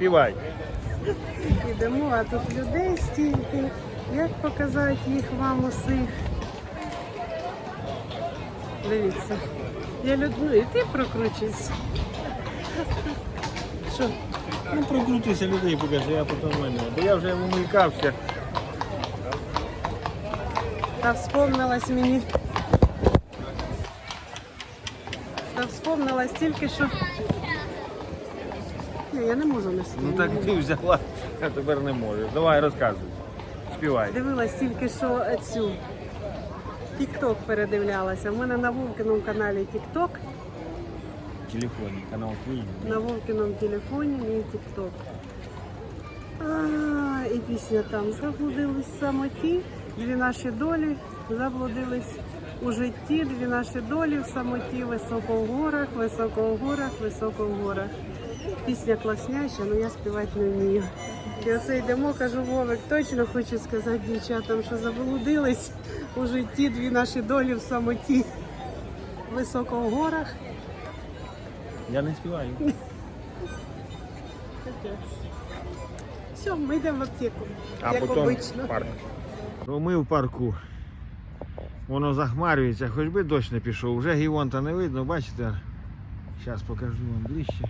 Співай. Ідемо, а тут людей стільки. Як показати їх вам усіх? Дивіться. Я люблю, і ти прокручуйся. Що? Ну прокрутися людей покажи, я потім мене. Бо я вже умикався. Та вспомнилась мені. Та вспомнилась тільки, що. Ні, я не можу нести. Ну так ти взяла, а тепер не можеш. Давай розказуй. Співай. Дивилась тільки що цю Тік-Ток передивлялася. У мене на Вовкиному каналі Тік-Ток, Телефон, канал твій. на Вовкиному телефоні мій Тік-Ток. І пісня там заблудились в самоті, дві наші долі, заблудились у житті, дві наші долі в самоті, високо в горах, високо в горах, високо в горах. Пісня класняча, але я співати не вмію. І оце йдемо, кажу, Вовик, точно хочу сказати дівчатам, що заблудились у житті дві наші долі в самоті. Високо в горах. Я не співаю. Все, ми йдемо в аптеку. А як потім обично. в парк. Ну, ми в парку. Воно захмарюється, хоч би дощ не пішов. Вже гівонта не видно, бачите? Зараз покажу вам ближче.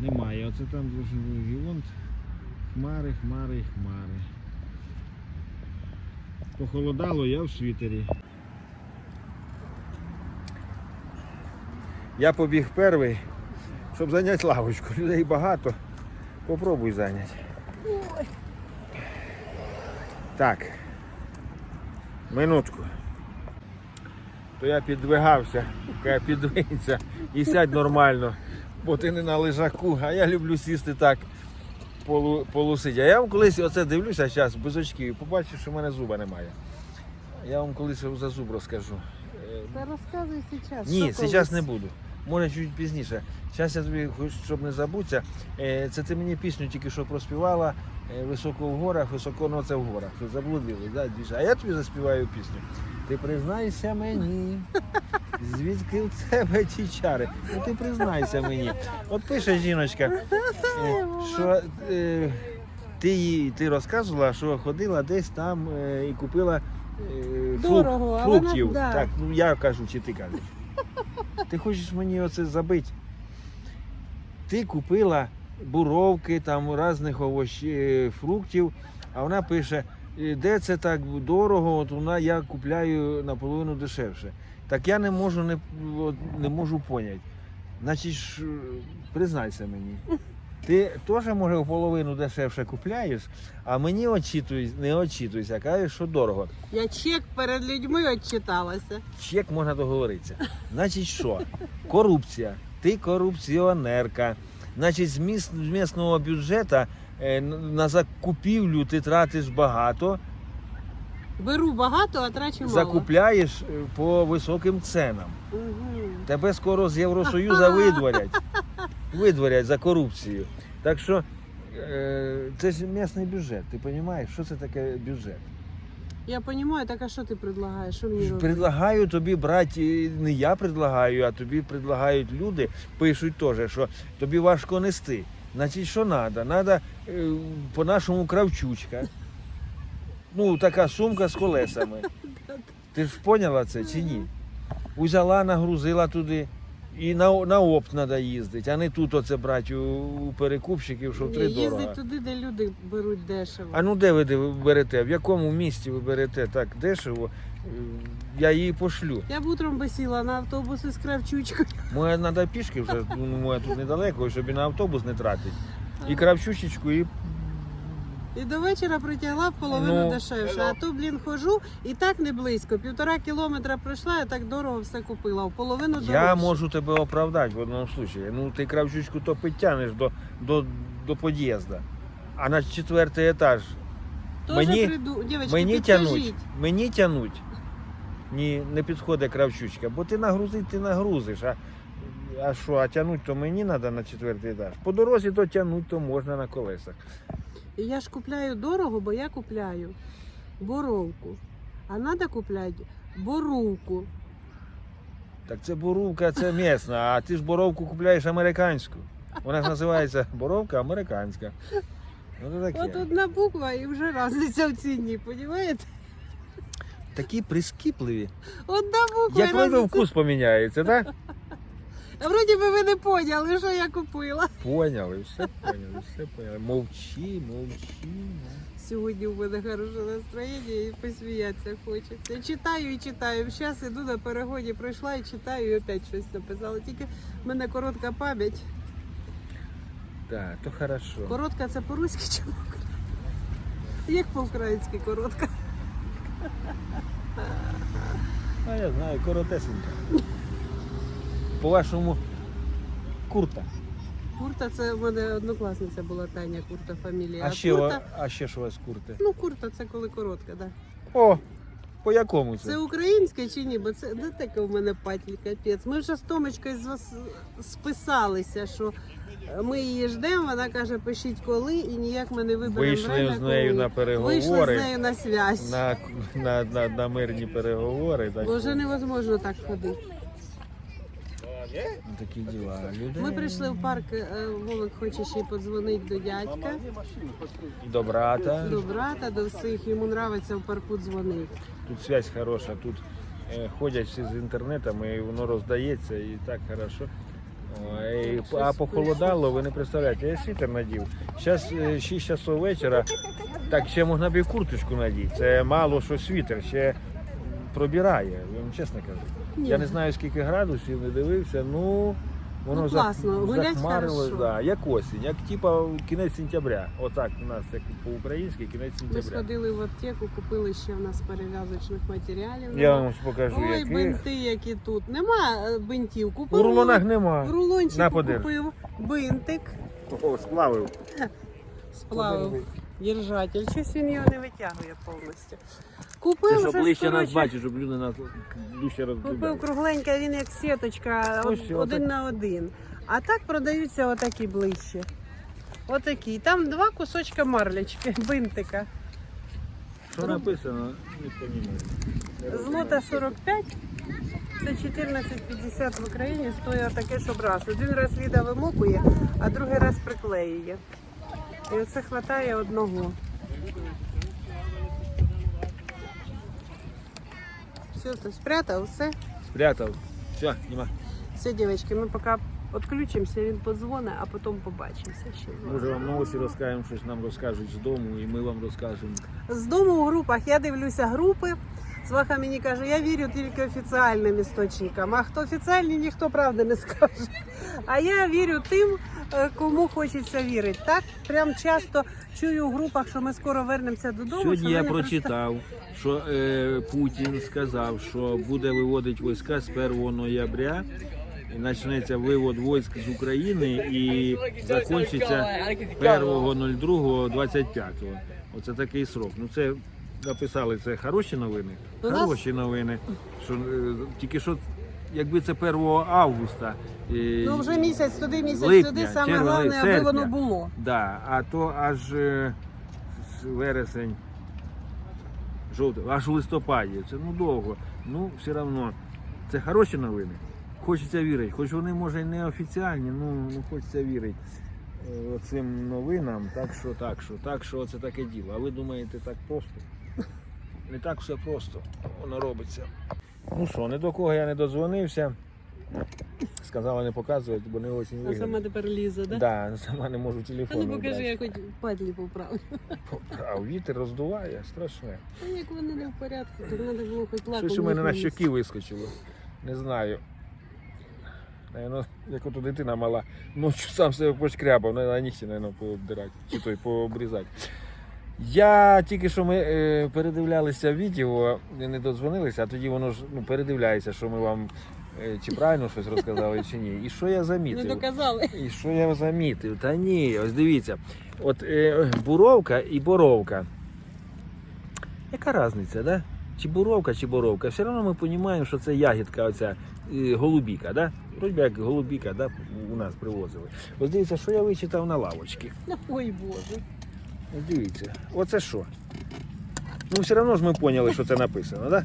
Немає. Оце там дуже був гівонт. Хмари, хмари, хмари. Похолодало, я в світері. Я побіг перший, щоб зайняти лавочку. Людей багато. Попробуй зайняти. Так. Минутку. То я підвигався, каже, підвинься і сядь нормально, бо ти не на лежаку, а я люблю сісти так полу, полусидя. Я вам колись оце дивлюся зараз без очків і побачив, що в мене зуба немає. Я вам колись за зуб розкажу. Та розказуй зараз. ні, зараз не буду. Може чуть пізніше. Зараз я тобі, хоч, щоб не забутися, е, це ти мені пісню тільки що проспівала. е, Високо в горах, високо ну це в горах. Заблудили, да. А я тобі заспіваю пісню. Ти признайся мені, звідки в тебе ті чари. Ну ти признайся мені. От пише жіночка, е, що е, ти їй ти розказувала, що ходила десь там е, і купила е, фрук- Дорого, а вона- фруктів. да. Так, ну я кажу, чи ти кажеш. Ти хочеш мені оце забити? Ти купила буровки, там різних овощів, фруктів, а вона пише, «Е, де це так дорого, от вона я купляю наполовину дешевше. Так я не можу не, не можу поняти. Значить, ж, признайся мені. Ти теж, може, в половину дешевше купляєш, а мені очитуй, не очитуйся, кажеш, що дорого. Я чек перед людьми відчиталася. Чек можна договоритися. Значить, що? Корупція. Ти корупціонерка. Значить, з міс- з місного бюджету е, на закупівлю ти тратиш багато, Беру багато, а трачу мало. закупляєш е, по високим ценам. Угу. Тебе скоро з Євросоюзу видворять. Видворять за корупцію. Так що е, це ж місний бюджет. Ти розумієш, що це таке бюджет? Я розумію, так а що ти предлагаєш? Що мені? Предлагаю тобі брати, не я предлагаю, а тобі предлагають люди, пишуть теж, що тобі важко нести. Значить, що треба? Треба по-нашому кравчучка. Ну, така сумка з колесами. Ти ж поняла це чи ні? Узяла, нагрузила туди. І на, на опт треба їздити, а не тут оце брати у, у перекупщиків, що три дорого. їздить туди, де люди беруть дешево. А ну де ви де ви берете? В якому місті ви берете так дешево? Я її пошлю. Я б утром би сіла на автобус із кравчучкою. Моє треба пішки вже, ну моє тут недалеко, щоб і на автобус не тратити. І кравчучечку, і І до вечора притягла в половину Ну. дешевше. А то, блін, хожу і так не близько. Півтора кілометра пройшла, я так дорого все купила. В половину дорожче. я можу тебе оправдати в одному випадку. Ну ти кравчучку то підтягнеш до, до, до під'їзду. А на четвертий етаж Тоже мені- приду... Дівчатки, мені підкажіть. тянуть. Мені тянуть. Ні, не підходить кравчучка, бо ти нагрузить, ти нагрузиш. А, а що, а тянуть то мені треба на четвертий етаж. По дорозі то тянуть, то можна на колесах. І я ж купляю дорого, бо я купляю боровку. А треба купляти боровку. Так це боровка, це місна, а ти ж боровку купляєш американську. Вона ж називається боровка американська. Ну, От одна буква і вже разниця в ціні, розумієте? Такі прискіпливі. Одна буква. Як воно вкус поміняється, так? А вроді би ви не поняли, що я купила. Поняли, все поняли, все поняли. Мовчи, мовчи. Сьогодні у мене хороше настроєння і посміятися хочеться. Читаю і читаю. Зараз іду на перегоні, пройшла і читаю, і опять щось написала. Тільки в мене коротка пам'ять. Так, то хорошо. Коротка це по-руськи чи по-українськи? Як по-українськи коротка? А я знаю, коротесенька. По-вашому, курта. Курта це в мене однокласниця була Таня Курта фамілія. А ще, курта, а ще що у вас курти? ну курта це коли коротка, да. О, по якому це? Це українське чи ні? Бо це де таке в мене патлі капець. Ми вже з Томочкою з вас списалися, що ми її ждемо. Вона каже, пишіть коли, і ніяк ми не виберемо Вийшли з нею коли. на Вийшли з нею на связь. на, на, на, на мирні переговори. Так, Бо вже невозможно так ходити. Ну, Такі діла. Людей. Ми прийшли в парк, е, Вовик хоче ще подзвонити до дядька, До брата. до брата, до всіх. Йому подобається в парку дзвонити. Тут связь хороша, тут е, ходять всі з інтернетом і воно роздається і так хорошо. О, і, Так, а похолодало, ви не представляєте, я світер надів. Зараз 6 часов вечора, так ще можна б і курточку надіти. Це мало що світер, ще пробирає, я вам чесно кажу. Ні. Я не знаю скільки градусів, не дивився, ну воно Ну, класно, гулять захмарилось, хорошо. да, як осінь, як типа кінець сентября. Отак у нас як по-українськи кінець сентября. Ми сходили в аптеку, купили ще в нас перев'язочних матеріалів. Я нема. вам покажу, Ой, яких. бинти, які тут. Нема е, бинтів. Купив У рулонах в рулончику На, купив бинтик, О, сплавив. сплавив держатель. Щось він його не витягує повністю. Купив Це щоб вже, ближче нас коротше, бачить, щоб люди нас дужче Купив розглядали. кругленька, він як сіточка, од- що, один отак. на один. А так продаються отакі ближче. Отакі. Там два кусочка марлечки, бинтика. Що написано, не розумію. Злота 45, це 14,50 в Україні, стоїть таке, щоб раз. Один раз Ліда вимокує, а другий раз приклеює. І оце хватає одного. Все, ти спрятав, все. Спрятав. Все, нема. Все, дівчатки, ми поки відключимося, він подзвонить, а потім побачимося ще. Може вам новості розкажемо, щось нам розкажуть з дому, і ми вам розкажемо. З дому в групах я дивлюся групи. Сваха мені каже, я вірю тільки офіціальним істочникам. А хто офіціальні, ніхто правди не скаже. А я вірю тим, кому хочеться вірити. Так прям часто чую в групах, що ми скоро вернемося додому. Сьогодні я прочитав, що е, Путін сказав, що буде виводити війська з 1 ноября. І почнеться вивод військ з України і закінчиться 1.02.25. Оце такий срок. Ну це написали це хороші новини. Хороші новини. Що е, тільки що, якби це 1 августа. Ну вже місяць туди, місяць липня, сюди. Саме червня, головне, аби воно було. Да, а то аж е, з вересень, жовтий, аж у листопаді. Це ну довго. Ну, все одно, це хороші новини. Хочеться вірити. Хоч вони, може, і не офіціальні, ну, ну хочеться вірити е, цим новинам. Так що, так що, так що це таке діло. А ви думаєте, так просто? Не так все просто. Воно робиться. Ну що, ні до кого я не додзвонився. Сказала не показувати, бо не дуже А сама тепер лізе, да? Да, сама не можу А телефон. ну покажи, я хоч падлі поправлю. А вітер роздуває, страшне. А як вони не в порядку, то треба було хоч лаком. Щось у мене на щоки вискочило. Не знаю. Наверно, як ото дитина мала, ночі сам себе пошкрябав, на нігті, наверно, пообдирати, чи той пообрізати. Я тільки що ми е, передивлялися відео, не додзвонилися, а тоді воно ж ну, передивляється, що ми вам е, чи правильно щось розказали, чи ні. І що я Не замітив? доказали. І що я замітив? Та ні, ось дивіться. От е, буровка і боровка. Яка різниця, да? Чи буровка, чи боровка? Все одно ми розуміємо, що це ягідка, оця е, голубіка, да? Вроді як голубіка, да, у нас привозили. Ось дивіться, що я вичитав на лавочці. Ой Боже. Ось дивіться, оце що? Ну, все одно ж ми поняли, що це написано, да?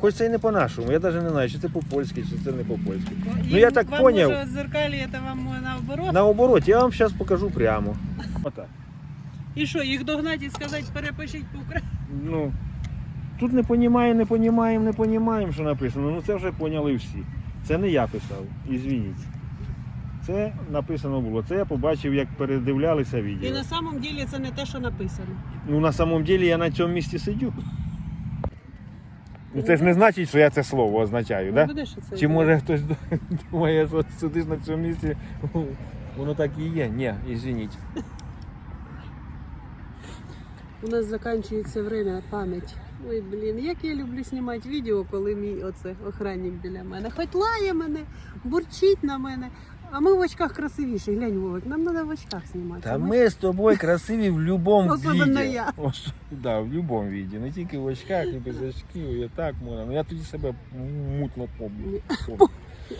Хоч це і не по-нашому, я навіть не знаю, чи це по-польськи, чи це не по-польськи. Ну я так вам поняв. Може, зеркалі, це вам наоборот. Наоборот, я вам зараз покажу прямо. Отак. І що, їх догнати і сказати, перепишіть по українськи Ну, тут не понімаємо, не понімаємо, не понімаємо, що написано. Ну це вже поняли всі. Це не я писав, ізвініть. Це написано було. Це я побачив, як передивлялися відео. І на самом деле це не те, що написано. Ну на самом деле я на цьому місці сидю. Ну це ж не значить, що я це слово означаю, Ну, так? буде, що Чи може хтось думає, що сидиш на цьому місці, воно так і є? Ні, ізвініть. У нас закінчується время, пам'ять. Ой, блін, як я люблю знімати відео, коли мій оце охранник біля мене. Хоч лає мене, бурчить на мене. А ми в очках красивіші. Глянь, Вовик, нам треба в очках знімати. Та ми з тобою красиві в будь-якому Особливо віді. я. Ос- Да, в будь-якому віді. Не тільки в очках, і без очків, і так можна. Ну я тоді себе мутно помню.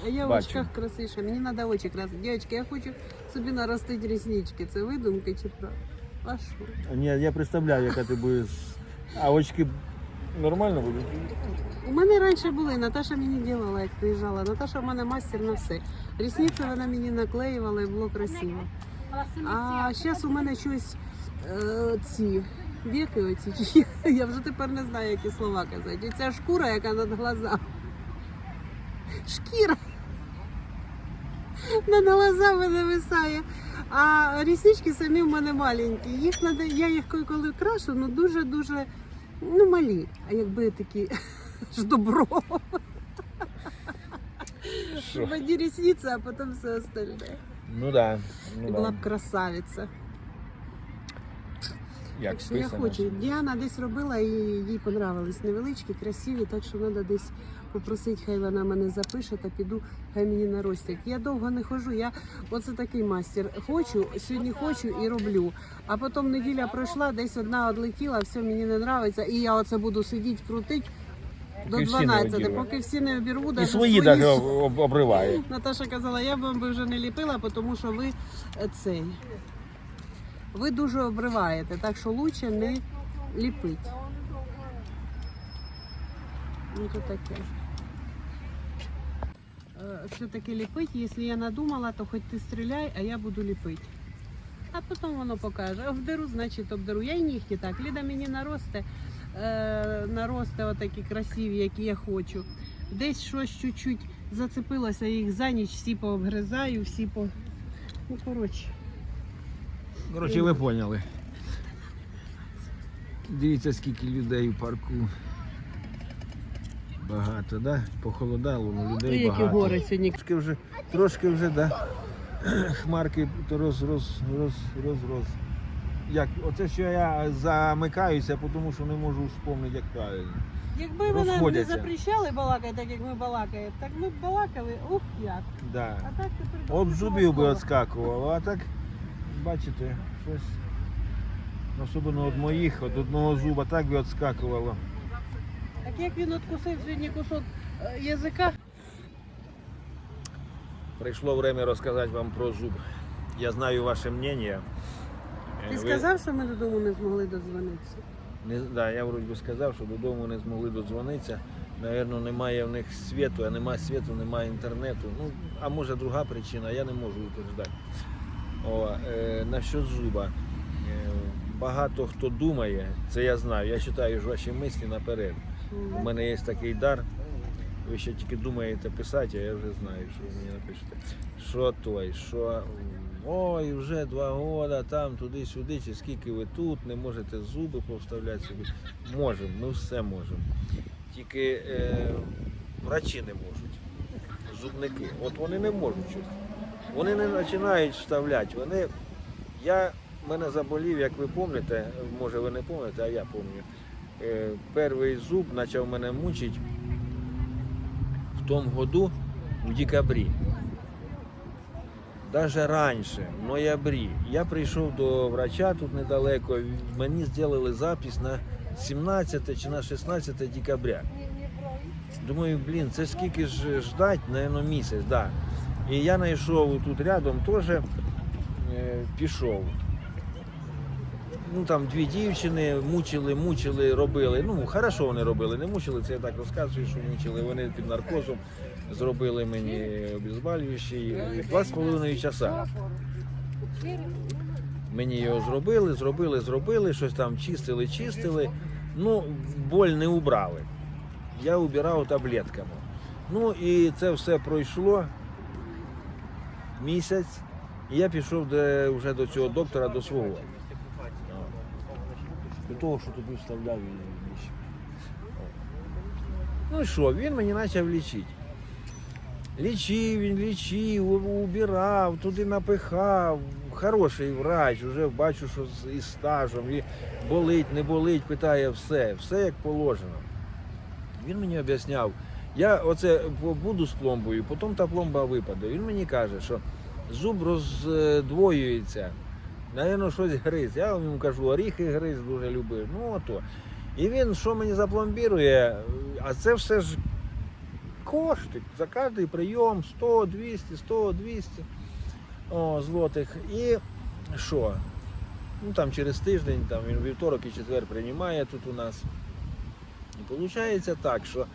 А я в Бачу. очках красивіша. Мені треба очі красити. Дівчатки, я хочу собі наростити ріснички. Це видумки чи правда? А що? Ні, я представляю, яка ти будеш. А очки нормально будуть? У мене раніше були, Наташа мені робила, як приїжджала. Наташа в мене мастер на все. Рісниці вона мені наклеювала і було красиво. А зараз у мене щось е, ці віки оці. Я вже тепер не знаю, які слова казати. Ця шкура, яка над глазами. Шкіра. Над глазами нависає. А ріснички самі в мене маленькі. Їх надо, я їх коли крашу, ну дуже-дуже ну, малі. А якби такі ж добро. Що? В одні ресниці, а потім все остальне. Ну да. Ну, І була да. б красавиця. Як Так що я хочу. Діана десь робила і їй понравились невеличкі, красиві, так що треба десь попросити, хай вона мене запише та піду, хай мені наростять. Я довго не ходжу, я оце такий мастер. Хочу, сьогодні хочу і роблю. А потім неділя пройшла, десь одна одлетіла, все мені не подобається, і я оце буду сидіти, крутити до Поки всі не 12, поки всі не обірву, І свої об- обриває. Наташа казала, я б вам би вже не ліпила, тому що ви е, цей. Ви дуже обриваєте, так що краще не ліпити. Ну то таке. Е, Все-таки ліпити, якщо я надумала, то хоч ти стріляй, а я буду ліпити. А потім воно покаже. Обдеру, значить обдеру. Я й нігті так. Ліда мені наросте, е, наросте отакі красиві, які я хочу. Десь щось чуть-чуть зацепилося, їх за ніч всі пообгризаю, всі по. Ну, коротше. Коротше, ви поняли. Дивіться, скільки людей у парку. Багато, да? Похолодало, але людей багато. сьогодні. Трошки вже, трошки вже, да. Хмарки роз, роз, роз, роз, роз. Як, оце що я замикаюся, тому що не можу вспомнити, як правильно. Якби ви нам не Розходяться. запрещали балакати, так як ми балакаємо, так ми б балакали, ух як. Да. А так тепер Об зубів би відскакувало, а так, бачите, щось. Особливо від моїх, від одного зуба так би відскакувало. Так як він откусив сьогодні кусок е, язика, Прийшло время розказати вам про зуб. Я знаю ваше мнение. ти ви- сказав, що ми додому не змогли додзвонитися. Не, да, я вроді би сказав, що додому не змогли додзвонитися. Навірно, немає в них світу, а немає світу, немає інтернету. Ну, а може друга причина, я не можу утверждати. О, е, насчет зуба. Е, багато хто думає, це я знаю, я читаю ж ваші мислі наперед. У мене є такий дар. Ви ще тільки думаєте писати, а я вже знаю, що ви мені напишете. Що той, що ой, вже два роки, там туди-сюди, чи скільки ви тут, не можете зуби повставляти собі. Можемо, ми все можемо. Тільки е, врачі не можуть. Зубники. От вони не можуть щось. Вони не починають вставляти. Вони. Я мене заболів, як ви пам'ятаєте, може ви не пам'ятаєте, а я пам'ятаю. Е, перший зуб почав мене мучити в тому году в декабрі. Даже раніше, в ноябрі. Я прийшов до врача тут недалеко, мені зробили запис на 17 чи на 16 декабря. Думаю, блін, це скільки ж ждать, напевно, місяць, да. І я знайшов тут рядом теж е, пішов. Ну там дві дівчини мучили, мучили, робили. Ну, хорошо вони робили, не мучили, це я так розказую, що мучили. Вони під наркозом зробили мені обезболюючий два з половиною часа. Мені його зробили, зробили, зробили, щось там чистили, чистили. Ну, боль не убрали. Я убирав таблетками. Ну і це все пройшло місяць, і я пішов до, вже до цього доктора, до свого. До того, що тобі вставляв і лічив. Ну що, він мені почав лічити. Лічив, він лічив, убирав, туди напихав. Хороший врач, вже бачу, що з із стажем, і болить, не болить, питає все, все як положено. Він мені об'ясняв, я оце буду з пломбою, потім та пломба випаде. Він мені каже, що зуб роздвоюється, Навірно, щось гриз. Я йому кажу, оріхи гриз дуже любив. Ну ото. І він що мені запломбірує, а це все ж кошти. За кожний прийом 100, 200, 100, 200 о, злотих. І що? Ну там через тиждень, там він вівторок і четвер приймає тут у нас. І виходить так, що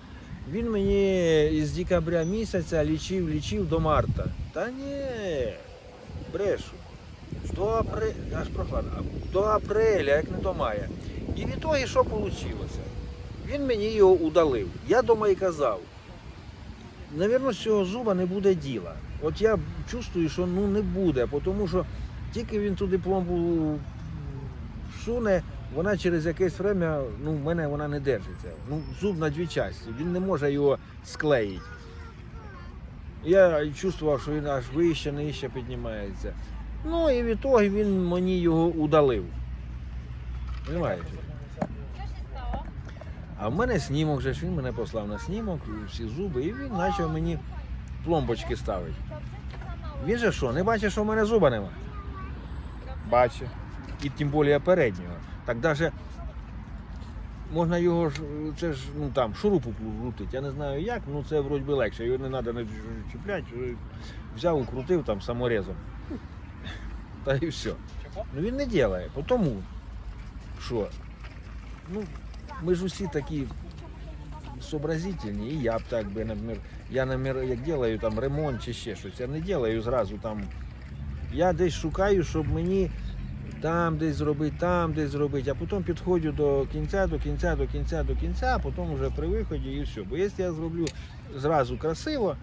він мені із декабря місяця лічив, лічив до марта. Та ні, брешу. До апреля, аж прохладно, до апреля, як не до мая. І від того, що вийшло? Він мені його удалив. Я дома і казав, навірно, з цього зуба не буде діла. От я чувствую, що ну не буде, тому що тільки він туди пломбу суне, вона через якесь время, ну, в мене вона не держиться. Ну, зуб на дві частини, він не може його склеїти. Я чувствував, що він аж вище, нижче піднімається. Ну і від того він мені його удалив. Понимаєш? А в мене снімок же ж він мене послав на снімок, всі зуби, і він почав мені пломбочки ставити. Він же що, не бачить, що в мене зуба нема? Бачить. І тим більше переднього. Так навіть можна його ж, це ж ну там шурупу крутити. Я не знаю як, ну це вроді легше. Його не треба не чіпляти. Взяв, укрутив там саморезом. Та і все. Ну він не робить, тому що ну, ми ж усі такі сообразительні, і я б так би, наприклад, я, наприклад, як делаю там ремонт чи ще щось, я не делаю зразу там. Я десь шукаю, щоб мені там десь зробити, там десь зробити, а потім підходжу до кінця, до кінця, до кінця, до кінця, а потім вже при виході і все. Бо якщо я зроблю зразу красиво,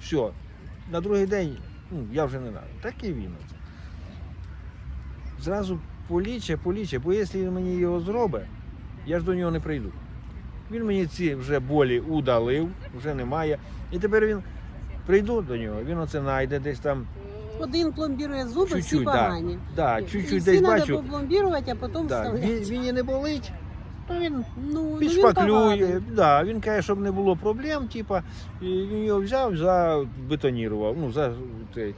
все, на другий день ну, я вже не треба. Так і він. Зразу поліче, поліче, бо якщо він мені його зробить, я ж до нього не прийду. Він мені ці вже болі удалив, вже немає. І тепер він прийду до нього, він оце знайде десь там Один пломбірує зуби, всі чуть-чуть, да, погані. да, І чуть-чуть всі десь треба бачу. попломбірувати, а потім Да, він, вставляти. він і не болить, то він Ну, ну, він Да, він каже, щоб не було проблем, типа, і він його взяв, забетонірував. Ну, за цей.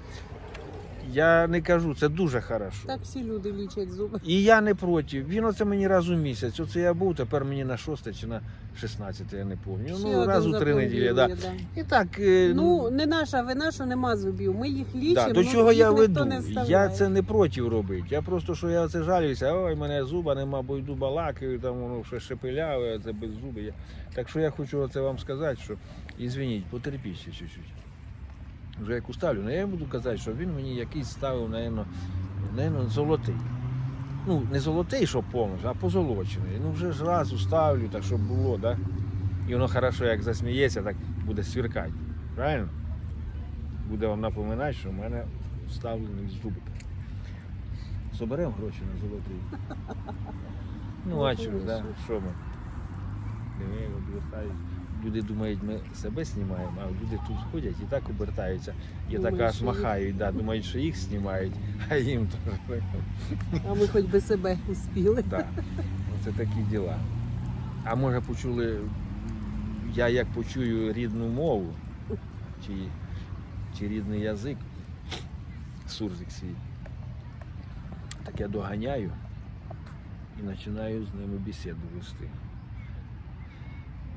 Я не кажу, це дуже хорошо. Так всі люди лічать зуби. І я не проти. Він оце мені раз у місяць. Оце я був, тепер мені на 6 чи на 16, я не пам'ятаю. Ще Ну, раз у три неділі. Да. да. І так, е, Ну, не наша вина, що нема зубів. Ми їх лічимо, да, до ну, чого їх я ніхто веду? не Я це не проти робити. Я просто що я це жалююся, ой, мене зуба нема, бо йду балакаю, там воно ще шепеляве, це без зуби. Так що я хочу це вам сказати, що ізвиніть, потерпіть чуть-чуть. Вже як уставлю, але я буду казати, що він мені якийсь ставив, напевно, золотий. Ну, не золотий, щоб повністю, а позолочений. Ну вже ж раз уставлю, так щоб було, да? І воно хорошо, як засміється, так буде свіркати. Правильно? Буде вам напоминати, що в мене вставлений зубик. Соберемо гроші на золотий. Ну, а чого, да? що ми? Диви, обвертають. Люди думають, ми себе знімаємо, а люди тут ходять і так обертаються. І так аж що махають, да, думають, що їх знімають, а їм теж. А ми хоч би себе успіли. Так, оце такі діла. А може почули, я як почую рідну мову, чи, чи рідний язик, сурзик свій, так я доганяю і починаю з ними бесіду вести.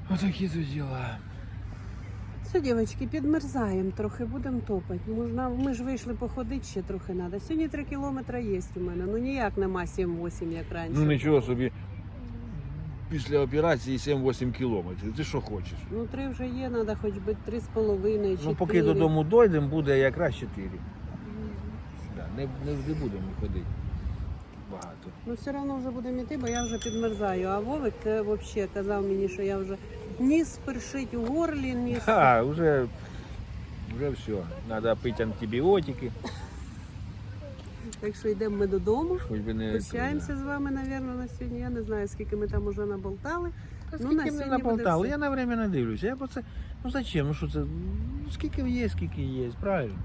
Отакі то діла. Все, дівчатки, підмерзаємо, трохи будемо топати. Можна, ми ж вийшли походити, ще трохи треба. Сьогодні 3 кілометри є у мене. Ну ніяк нема 7-8, як раніше. Ну нічого собі. Після операції 7-8 кілометрів. Ти що хочеш? Ну, три вже є, треба хоч би три з половиною, Ну, поки додому дойдемо, буде якраз 4. Да, не, не, не будемо ходити багато. Ну, все одно вже будемо йти, бо я вже підмерзаю. А Вовик е, взагалі казав мені, що я вже ніс першить у горлі, ніс. А, вже, вже все. Треба пити антибіотики. Так що йдемо ми додому. Не Прощаємося з вами, напевно, на сьогодні. Я не знаю, скільки ми там уже наболтали. Та Ну, скільки на сьогодні буде наболтали? все. Я на время не дивлюся. Я по це. Ну зачем? Ну що це? Ну, Скільки є, скільки є, правильно?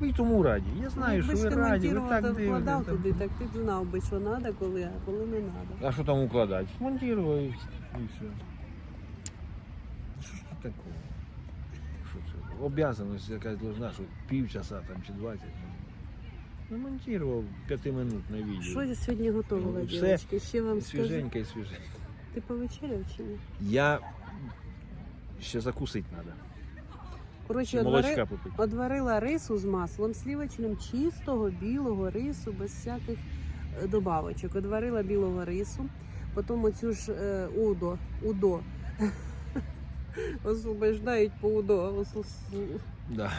Ви тому раді. Я знаю, що Якби ви ж ти раді, ви монтував, так та вкладав дивитесь. туди, так ти б знав би, що треба, коли, а коли не треба. А що там укладати? Смонтував і, і все. Що ж тут такого? Що це? Обязаність якась должна, що півчаса там чи 20. Ну, монтував п'ятиминутне відео. Що я сьогодні готувала, Ну, все дівчатки? Ще вам скажу. Свіженьке і свіженьке. Ти повечеряв чи ні? Я ще закусити треба. Коротше, Молочка одвари... попити. одварила рису з маслом сливочним, чистого білого рису, без всяких е, добавочок. Одварила білого рису, потім оцю ж е, удо, удо. Освобождають по удо. Да.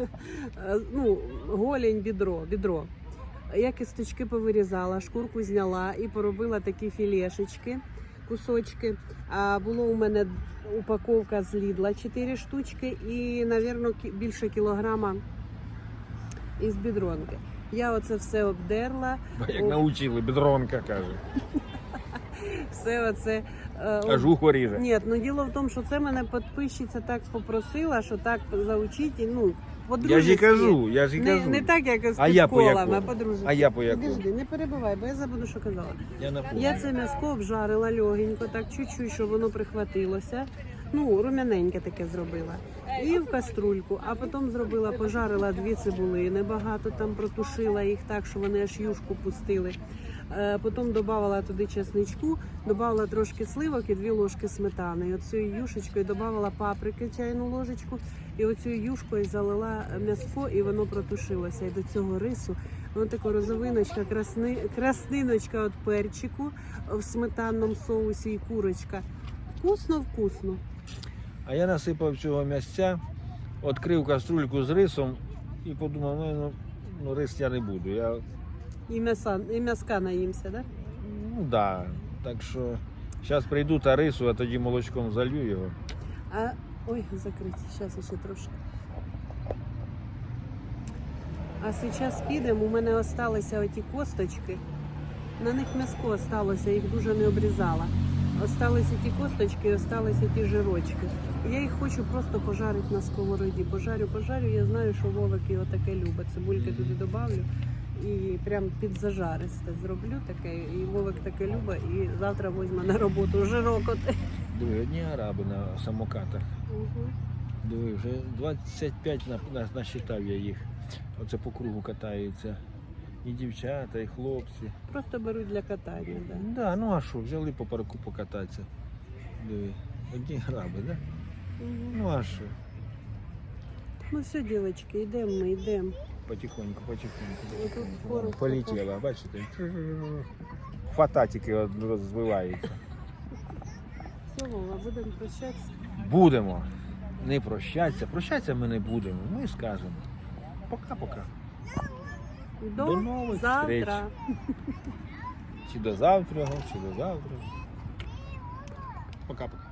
Е, ну, голень, бідро, бідро. Я кісточки повирізала, шкурку зняла і поробила такі філешечки, кусочки. А було у мене упаковка з Лідла 4 штучки і, мабуть, більше кілограма із бідронки. Я оце все обдерла, Як навчили, бідронка каже. все оце. Е, Аж ухо ріже. Ні, ну діло в тому, що це мене підписчиця так попросила, що так заучіть, і, ну, Я ж і кажу, я ж і кажу. не так, як з А я по підколами, якому? а я по якому? Підожди, не перебивай, бо я забуду, що казала. Я напомню. Я це м'яско обжарила легенько, так чуть-чуть, щоб воно прихватилося. Ну, рум'яненьке таке зробила. І в каструльку, а потім зробила, пожарила дві цибулини, багато там протушила їх так, що вони аж юшку пустили. Е, Потім додавала туди чесничку, додавала трошки сливок і дві ложки сметани. І оцією юшечкою додавала паприки чайну ложечку, і оцією юшкою залила м'яско, і воно протушилося. І до цього рису воно така розовиночка, красни, красниночка від перчику в сметанному соусі і курочка. Вкусно, вкусно. А я насипав цього м'ясця, відкрив каструльку з рисом і подумав, ну, ну, ну рис я не буду. Я, І м'яса, і м'яска наїмся, да? ну да. Так що зараз прийду та рису, а тоді молочком залью його. А ой, закриті, зараз ще трошки. А зараз підемо. У мене залишилися оті косточки. На них м'яско осталося, їх дуже не обрізала. Осталися ті косточки, осталися ті жирочки. Я їх хочу просто пожарити на сковороді. Пожарю, пожарю. Я знаю, що Вовик його таке любить. Цибульки туди добавлю і прям під зажаристе зроблю таке. І Вовик таке любить. І завтра візьме на роботу жирок. Диви, одні араби на самокатах. Угу. Диви, вже 25 на, на, насчитав я їх. Оце по кругу катаються. І дівчата, і хлопці. Просто беруть для катання, да. Да, ну а що, взяли по парку покататися. Диви, одні граби, да? Ну а що? Ну все, дівчатки, йдемо ми, йдемо. Потихоньку, потихоньку. Полетіла, бачите? Розвиваються. Все, Вова, будемо прощатися. Будемо. Не прощатися. Прощатися ми не будемо. Ми скажемо. Пока-пока. До, До нових завтра. Чи до завтра, чи до завтра. Пока-пока.